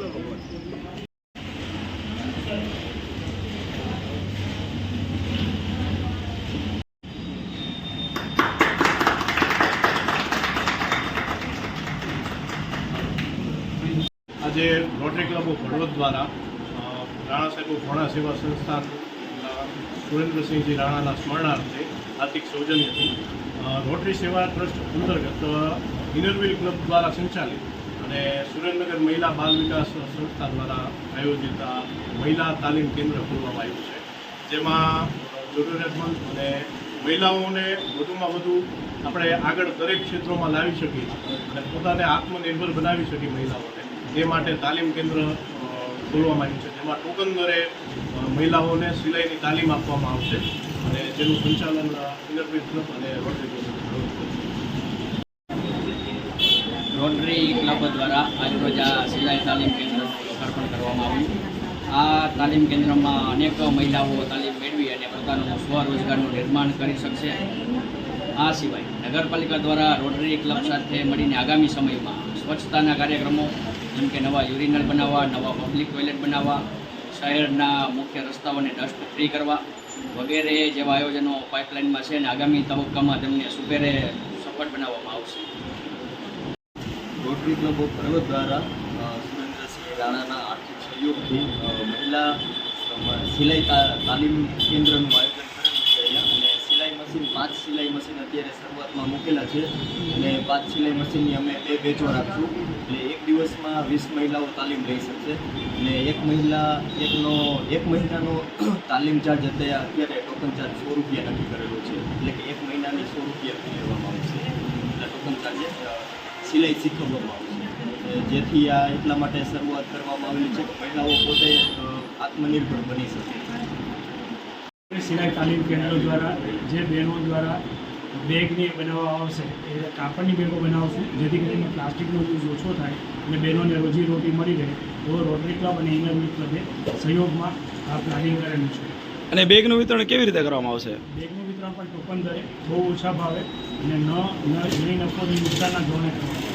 આજે rotary club of Halvad દ્વારા રાણા સાહેબ ભોણા સેવા સંસ્થાન સુરેન્દ્રસિંહજી રાણાના સ્મરણાર્થે આર્થિક સૌજન્યથી રોટરી સેવા ટ્રસ્ટ અંતર્ગત ઇનરવીલ ક્લબ દ્વારા સંચાલિત અને સુરેન્દ્રનગર મહિલા બાલ વિકાસ સંસ્થા દ્વારા આયોજિત આ મહિલા તાલીમ કેન્દ્ર ખોલવામાં આવ્યું છે જેમાં જરૂરિયાતમંદ અને મહિલાઓને વધુમાં વધુ આપણે આગળ દરેક ક્ષેત્રોમાં લાવી શકીએ અને પોતાને આત્મનિર્ભર બનાવી શકીએ મહિલાઓને એ માટે તાલીમ કેન્દ્ર ખોલવામાં આવ્યું છે જેમાં ટોકન દરે મહિલાઓને સિલાઈની તાલીમ આપવામાં આવશે અને જેનું સંચાલન ઇન્ટરપ્રિટ ક્લબ અને કરશે. રોટરી ક્લબ દ્વારા આજરોજ આ સિલાઈ તાલીમ કેન્દ્ર લોકાર્પણ કરવામાં આવ્યું. આ તાલીમ કેન્દ્રમાં અનેક મહિલાઓ તાલીમ મેળવી અને પોતાનું સ્વરોજગારનું નિર્માણ કરી શકશે. આ સિવાય નગરપાલિકા દ્વારા રોટરી ક્લબ સાથે મળીને આગામી સમયમાં સ્વચ્છતાના કાર્યક્રમો, જેમ કે નવા યુરિનલ બનાવવા, નવા પબ્લિક ટોયલેટ બનાવવા, શહેરના મુખ્ય રસ્તાઓને ડસ્ટ ફ્રી કરવા વગેરે જેવા આયોજનો પાઇપલાઇનમાં છે અને આગામી તબક્કામાં તેમને સુપેરે સફળ બનાવવામાં આવશે. રોટરી ક્લબ ઓફ પર્વત દ્વારા સુરેન્દ્રસિંહ રાણાના આર્થિક સહયોગથી મહિલા સિલાઈ તાલીમ કેન્દ્રનું આયોજન કરેલું છે અને સિલાઈ મશીન, પાંચ સિલાઈ મશીન અત્યારે શરૂઆતમાં મૂકેલા છે. અને પાંચ સિલાઈ મશીનની અમે બે બેચો રાખશું. એટલે એક દિવસમાં વીસ મહિલાઓ તાલીમ લઈ શકશે. અને એક મહિલા, એકનો, એક મહિનાનો તાલીમ ચાર્જ અત્યારે ટોકન ચાર્જ સો રૂપિયા નક્કી કરેલો છે. એટલે કે એક મહિનાની સો રૂપિયા લેવામાં આવશે. એટલે ટોકન ચાર્જ સિલાઈ શીખવવામાં આવશે. જેથી આ એટલા માટે શરૂઆત કરવામાં આવેલી છે કે મહિલાઓ પોતે આત્મનિર્ભર બની શકે. સિલાઈ તાલીમ કેન્દ્રો દ્વારા, જે બહેનો દ્વારા બેગને બનાવવા આવશે, એ કાપડની બેગો બનાવશું, જેથી કરીને પ્લાસ્ટિકનો યુઝ ઓછો થાય અને બહેનોને રોજી રોટી મળી રહે, એવો રોટરી ક્લબ અને ઇનરવી ક્લબે સહયોગમાં આ પ્લાનિંગ કરેલું છે. અને બેગનું વિતરણ કેવી રીતે કરવામાં આવશે? બેગનું વિતરણ પણ ટોકન દરે બહુ ઓછા ભાવે અને ન ન જઈ નફો નુકસાનના ધોરણે કરવામાં